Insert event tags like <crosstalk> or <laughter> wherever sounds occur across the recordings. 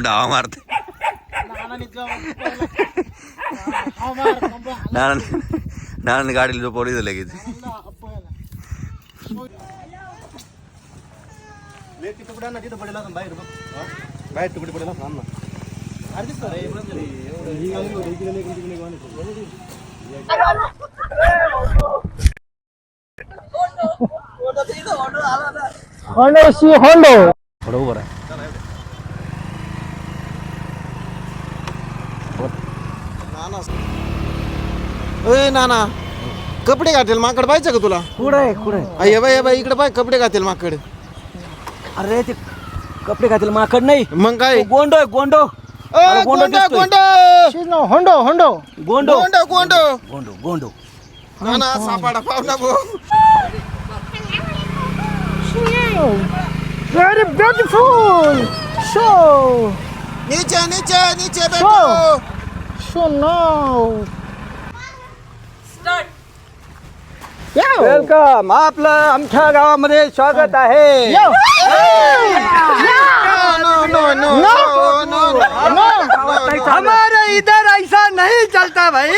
डावा मारते नाना नाना गाडीला जो पोलीस लगेच तुकडा ना तिथं पडेल बाहेर बघ बाहेर तुकडे पडेल ना अरे दिसतं रे, ही गाडी बघ, इकडे नाही, इकडे नाही, इकडे नाही. थोडं उभं नाना. कपडे घातेल माकड पाहिजे का तुला? कुठे कुठे ये बाय ये बाय इकडे पाय कपडे घातेल माकड. अरे ते कपडे घातील माकड नाही. मग काय? तो गोंडो आहे, गोंडो. ओ, अरे गोंडो गोंडो दिसतोय. गोंडो. होंडो होंडो. गोंडो. गोंडो गोंडो. गोंडो गोंडो. नाना सापाडा पावला भो व्हेरी ब्युटिफुल शो नीचे नीचे नीचे बैठो. वेलकम आपलं आमच्या गावामध्ये स्वागत आहे. No no no no no हमारे इधर ऐसा नहीं चलता भाई।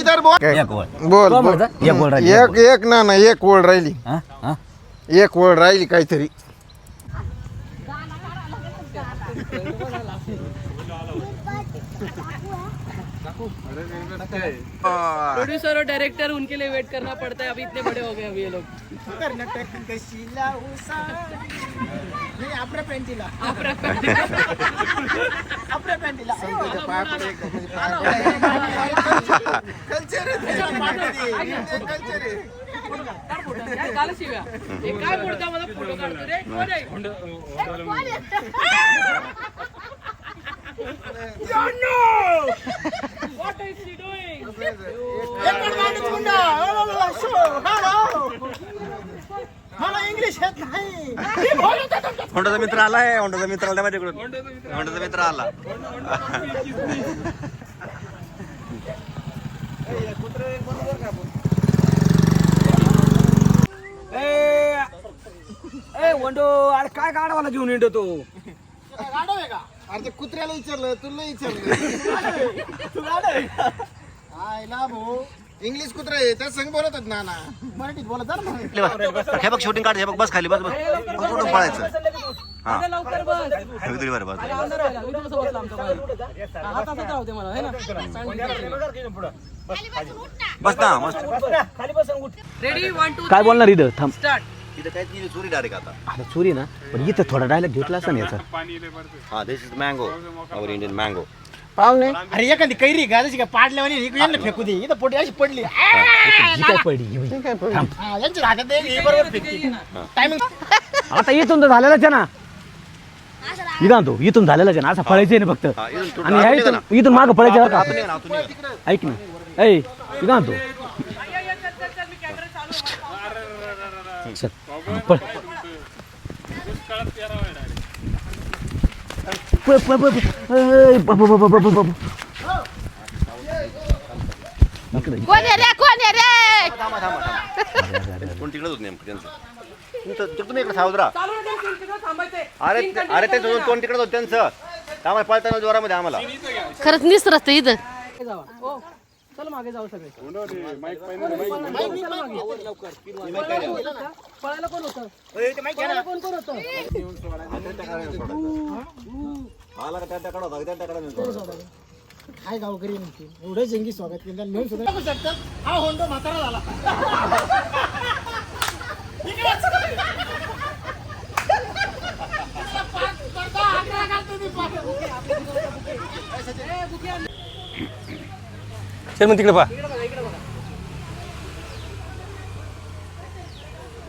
इधर बोल एक. बोल? एक राहिली, एक एक ना ना एक ओळ राहिली हा? हा? एक ओळ राहिली काहीतरी प्रोड्यूसर और डायरेक्टर उनके लिए वेट करना पड़ता है। अभी इतने बड़े हो गए अभी ये लोग। हे। <laughs> <laughs> <laughs> काय बोलता मला फोटो काढतो रे कोण आहे What is she doing? होंडाचा मित्र आलाय होंडाचा मित्र आला माझ्याकडून होंडाचा मित्र आला वंडो अरे काय गाडवाला घेऊन येतो तो अरे ते कुत्र्याला विचारलं तुला विचारलं. तू आयला भाऊ. इंग्लिश कुत्रा आहे त्या संग बोलतात ना ना मराठीत बोलत जा ना हे बघ शूटिंग काढ हे बघ बस खाली बस बस. कुठून पळायचं. हा. आता लवकर बस. बरं बस. अरे अंधार व्हायला मी तुला बसला आमच्या बाहेर हा तासात राहते मला है ना? बस ना मस्त. रेडी वन टू काय बोलणार इथं? थांब. स्टार्ट इथं काय ती चोरी डायरेक्ट आता. आता चोरी ना? पण इथं थोडा डायलॉग घेतला असता ना याचा. हा this is mango our Indian mango पाहुणे अरे एखादी कैरी का जशी काय पाडल्यावानी यांना फेकू दे. इथं पोटी अशी पडली. काय पडली ही बाई. थांब. हा, यांच्या हातात आहे, ही बरोबर फेकते टायमिंग आता इथून तर झालेलाच आहे ना. इथं तो इथून झालेलाच आहे ना. असं फळायचं नाही फक्त. हा इथून आणि ह्या इथून इथून मागं पळायचं बरं का आतून ना, आतून ना. ऐक ना. ऐ इथं आणतो. चल. पळ. पळ, पळ, पळ, पळ. ऐ, बाबा, बाबा, बाबा, बाबा. इकडं, कोण आहे रे? कोण आहे रे? कोण तिकडच होत नेमकं त्यांचं? तुमचं तुम्ही इकडे सावध राहा. चालू नका scene तिथं थांबायचंय. अरे अरे ते. कोण तिकडे होत त्यांचं? आम्हाला पळताना जोरामध्ये आम्हाला. खरंच निसरत इथं. चल मागे जाऊ सगळे. पळायला कोण होतं? पळायला कोण कोण होतं? काय गावकरी म्हणते. एवढं जंगी स्वागत केलं. मिळून सुद्धा शकतात हा होंडो म्हातारा झाला. चल मग तिकडे पा